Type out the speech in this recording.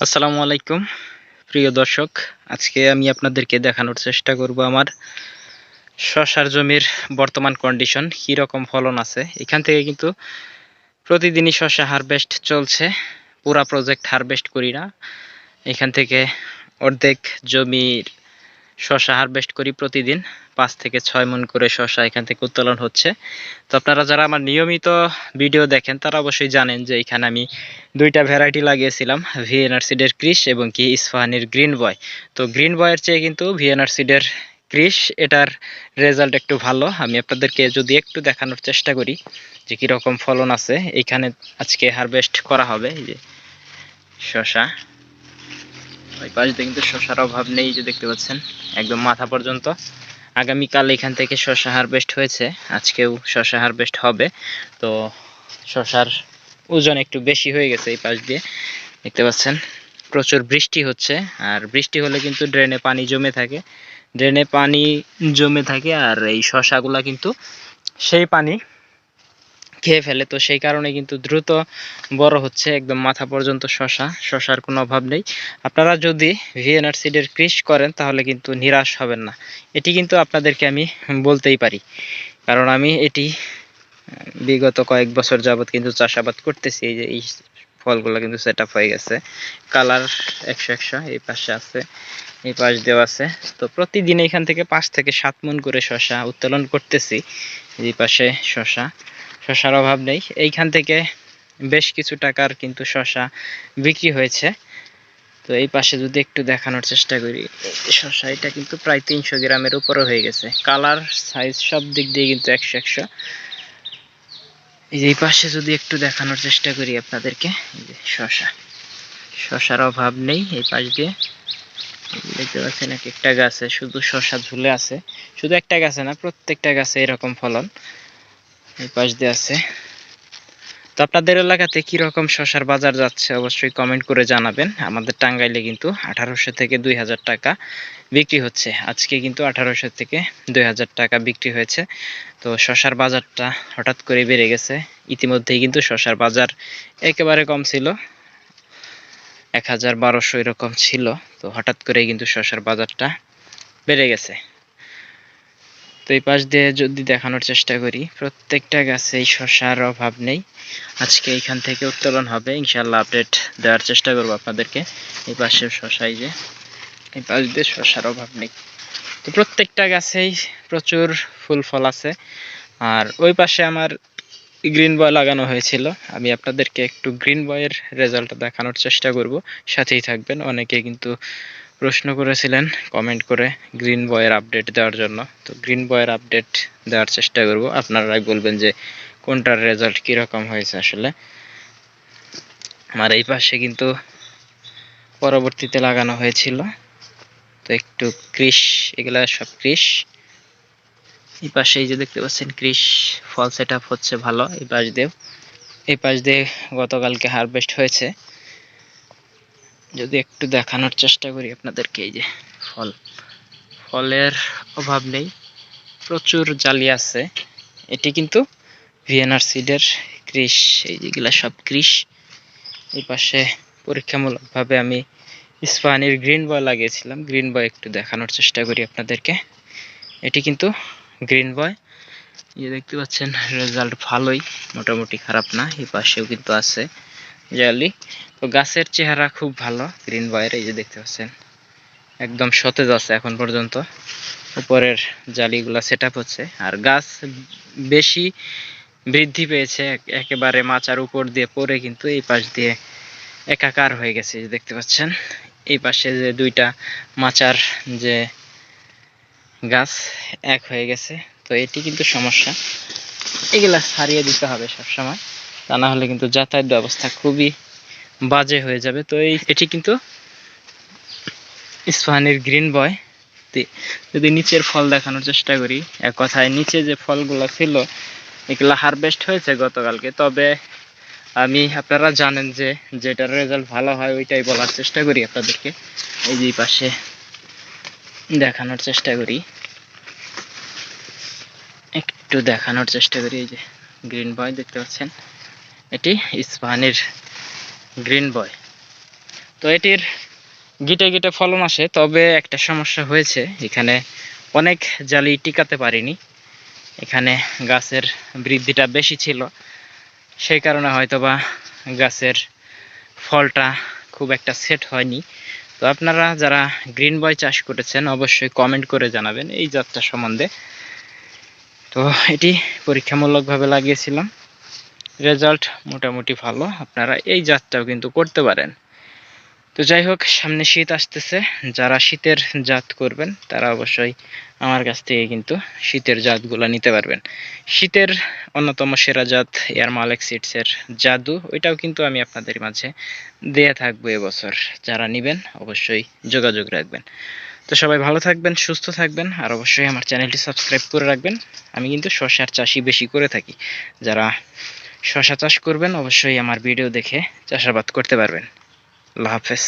আসসালামু আলাইকুম। প্রিয় দর্শক, আজকে আমি আপনাদেরকে দেখানোর চেষ্টা করব আমার শশার জমির বর্তমান কন্ডিশন রকম ফলন আছে। এখান থেকে কিন্তু প্রতিদিনই শশা হারভেস্ট চলছে, পুরা প্রজেক্ট হারভেস্ট করি না। এখান থেকে অর্ধেক জমির শশা হারভেস্ট করি প্রতিদিন। পাঁচ থেকে ছয় মন করে শশা এখান থেকে উত্তোলন হচ্ছে। তো আপনারা যারা আমার নিয়মিত ভিডিও দেখেন, তারা অবশ্যই জানেন যে এখানে আমি দুইটা ভ্যারাইটি লাগিয়েছিলাম ভিএনআর সিডের ক্রিস এবং কি ইস্পাহানির গ্রিন বয় তো গ্রিন বয়ের চেয়ে কিন্তু ভিএনআর সিডের ক্রিস এটার রেজাল্ট একটু ভালো। আমি আপনাদেরকে যদি একটু দেখানোর চেষ্টা করি যে কীরকম ফলন আছে, এখানে আজকে হারভেস্ট করা হবে, এই যে শশা ওই পাশ দিয়ে কিন্তু শশার অভাব নেই যে দেখতে পাচ্ছেন, একদম মাথা পর্যন্ত। আগামীকাল এখান থেকে শশা হারভেস্ট হয়েছে, আজকেও শশা হারভেস্ট হবে। তো শশার ওজন একটু বেশি হয়ে গেছে এই পাশ দিয়ে, দেখতে পাচ্ছেন। প্রচুর বৃষ্টি হচ্ছে, আর বৃষ্টি হলে কিন্তু ড্রেনে পানি জমে থাকে। ড্রেনে পানি জমে থাকে, আর এই শশাগুলা কিন্তু সেই পানি খেয়ে ফেলে। তো সেই কারণে কিন্তু দ্রুত বড় হচ্ছে একদম মাথা পর্যন্ত শশা। শশার কোনো অভাব নেই। আপনারা যদি ভিএনআর সিডের কৃষ করেন, তাহলে কিন্তু নিরাশ হবেন না। এটি কিন্তু আপনাদেরকে আমি বলতেই পারি। কারণ আমি এটি বিগত কয়েক বছর যাবত কিন্তু চাষাবাদ করতেছি। এই যে এই ফলগুলো কিন্তু সেট আপ হয়ে গেছে। কালার একশো একশো, এই পাশে আছে, এই পাশ দেওয়া আছে। তো প্রতিদিন এখান থেকে পাঁচ থেকে সাত মন করে শশা উত্তোলন করতেছি। এই পাশে শশা। শশার অভাব নেই। এইখান থেকে বেশ কিছু টাকার কিন্তু শশা বিক্রি হয়েছে। তো এই পাশে যদি একটু দেখানোর চেষ্টা করি শশা এটা কিন্তু প্রায় তিনশো গ্রামের উপরে হয়ে গেছে। কালার সাইজ সব দিক দিয়ে কিন্তু একশো একশো। এই পাশে যদি একটু দেখানোর চেষ্টা করি আপনাদেরকে শশা। শশার অভাব নেই এই পাশ দিয়ে। দেখতে পাচ্ছেন এক একটা গাছে শুধু শশা ঝুলে আছে। শুধু একটা গাছে না, প্রত্যেকটা গাছে এরকম ফলন। পাশ দিয়ে আছে। তো আপনাদের এলাকাতে রকম শশার বাজার যাচ্ছে অবশ্যই কমেন্ট করে জানাবেন। আমাদের টাঙ্গাইলে কিন্তু আঠারোশো থেকে দুই হাজার টাকা বিক্রি হচ্ছে। আজকে কিন্তু আঠারোশো থেকে দুই হাজার টাকা বিক্রি হয়েছে। তো শশার বাজারটা হঠাৎ করে বেড়ে গেছে। ইতিমধ্যেই কিন্তু শশার বাজার একেবারে কম ছিল। এক হাজার বারোশো এরকম ছিল। তো হঠাৎ করে কিন্তু শশার বাজারটা বেড়ে গেছে। তো এই পাশ দিয়ে যদি দেখানোর চেষ্টা করি, প্রত্যেকটা গাছেই শশার অভাব নেই। আজকে এইখান থেকে উত্তোলন হবে। ইনশাল্লাহ আপডেট দেওয়ার চেষ্টা করব আপনাদেরকে। এই পাশে শশাই যে, এই পাশ দিয়ে শশার অভাব নেই। তো প্রত্যেকটা গাছেই প্রচুর ফুল ফল আছে। আর ওই পাশে আমার গ্রিন বয় লাগানো হয়েছিল। আমি আপনাদেরকে একটু গ্রিন বয়ের রেজাল্ট দেখানোর চেষ্টা করব। সাথেই থাকবেন। অনেকে কিন্তু প্রশ্ন করেছিলেন কমেন্ট করে গ্রিন বয়ের আপডেট দেওয়ার জন্য। তো গ্রিন বয়ের আপডেট দেওয়ার চেষ্টা করব। আপনারাই বলবেন যে কোনটার রেজাল্ট কীরকম হয়েছে আসলে। আমার এই পাশে কিন্তু পরবর্তীতে লাগানো হয়েছিল। তো একটু ক্রিস, এগুলা সব ক্রিস। এই পাশে এই যে দেখতে পাচ্ছেন ক্রিস ফল সেট হচ্ছে ভালো। এই পাশ দিয়েও, এই পাশ দিয়ে গতকালকে হারভেস্ট হয়েছে। যদি একটু দেখানোর চেষ্টা করি আপনাদেরকে, এই যে ফল। ফলের অভাব নেই, প্রচুর জালি আছে। এটি কিন্তু ভিএনআর সিডের ক্রিস, এই যেগুলা সব ক্রিস। এই পাশে পরীক্ষামূলকভাবে আমি স্পানির গ্রিন বয় লাগিয়েছিলাম। গ্রিন বয় একটু দেখানোর চেষ্টা করি আপনাদেরকে। এটি কিন্তু গ্রিন বয়। ইয়ে দেখতে পাচ্ছেন, রেজাল্ট ভালোই, মোটামুটি খারাপ না, এই পাশেও কিন্তু আছে। জালি তো গাছের চেহারা খুব ভালো গ্রিন বয়ের এই যে দেখতে পাচ্ছেন। একদম সতেজ আছে এখন পর্যন্ত। উপরের জালিগুলা সেট হচ্ছে। আর গাছ বেশি বৃদ্ধি পেয়েছে একেবারে মাচার উপর দিয়ে পড়ে কিন্তু এই পাশ দিয়ে একাকার হয়ে গেছে দেখতে পাচ্ছেন। এই পাশে যে দুইটা মাচার যে গাছ এক হয়ে গেছে। তো এটি কিন্তু সমস্যা। এগুলা সারিয়ে দিতে হবে সবসময়। তা না হলে কিন্তু যাতায়াত ব্যবস্থা খুবই বাজে হয়ে যাবে। তো এই, এটি কিন্তু ইস্পাহানির গ্রিন বয়। যদি নিচের ফল দেখানোর চেষ্টা করি, এক কথায় নিচে যে ফলগুলো ছিল, এগুলো হারভেস্ট হয়েছে গতকালকে। তবে আমি, আপনারা জানেন যে যেটার রেজাল্ট ভালো হয়, ওইটাই বলার চেষ্টা করি আপনাদেরকে। এই যে পাশে দেখানোর চেষ্টা করি। একটু দেখানোর চেষ্টা করি, এই যে গ্রিন বয় দেখতে পাচ্ছেন। এটি ইস্পাহানির গ্রিন বয়। তো এটির গিটে গিটে ফলন আসে, তবে একটা সমস্যা হয়েছে, এখানে অনেক জালি টিকাতে পারিনি। এখানে গাছের বৃদ্ধিটা বেশি ছিল, সেই কারণে হয়তোবা গাছের ফলটা খুব একটা সেট হয়নি। তো আপনারা যারা গ্রিন বয় চাষ করেছেন, অবশ্যই কমেন্ট করে জানাবেন এই জাতটা সম্বন্ধে। তো এটি পরীক্ষামূলকভাবে লাগিয়েছিলাম। রেজাল্ট মোটামুটি ভালো। আপনারা এই জাতটাও কিন্তু করতে পারেন। তো যাই হোক, সামনে শীত আসতেছে। যারা শীতের জাত করবেন, তারা অবশ্যই আমার কাছ থেকে কিন্তু শীতের জাতগুলো নিতে পারবেন। শীতের অন্যতম সেরা জাত এয়ার মালেক সিডসের জাদু, ওইটাও কিন্তু আমি আপনাদের মাঝে দেয়া থাকব এবছর। যারা নেবেন, অবশ্যই যোগাযোগ রাখবেন। তো সবাই ভালো থাকবেন, সুস্থ থাকবেন, আর অবশ্যই আমার চ্যানেলটি সাবস্ক্রাইব করে রাখবেন। আমি কিন্তু শশার চাষই বেশি করে থাকি। যারা শশা চাষ করবেন অবশ্যই আমার ভিডিও দেখে চাষাবাদ করতে পারবেন। আল্লাহ হাফেজ।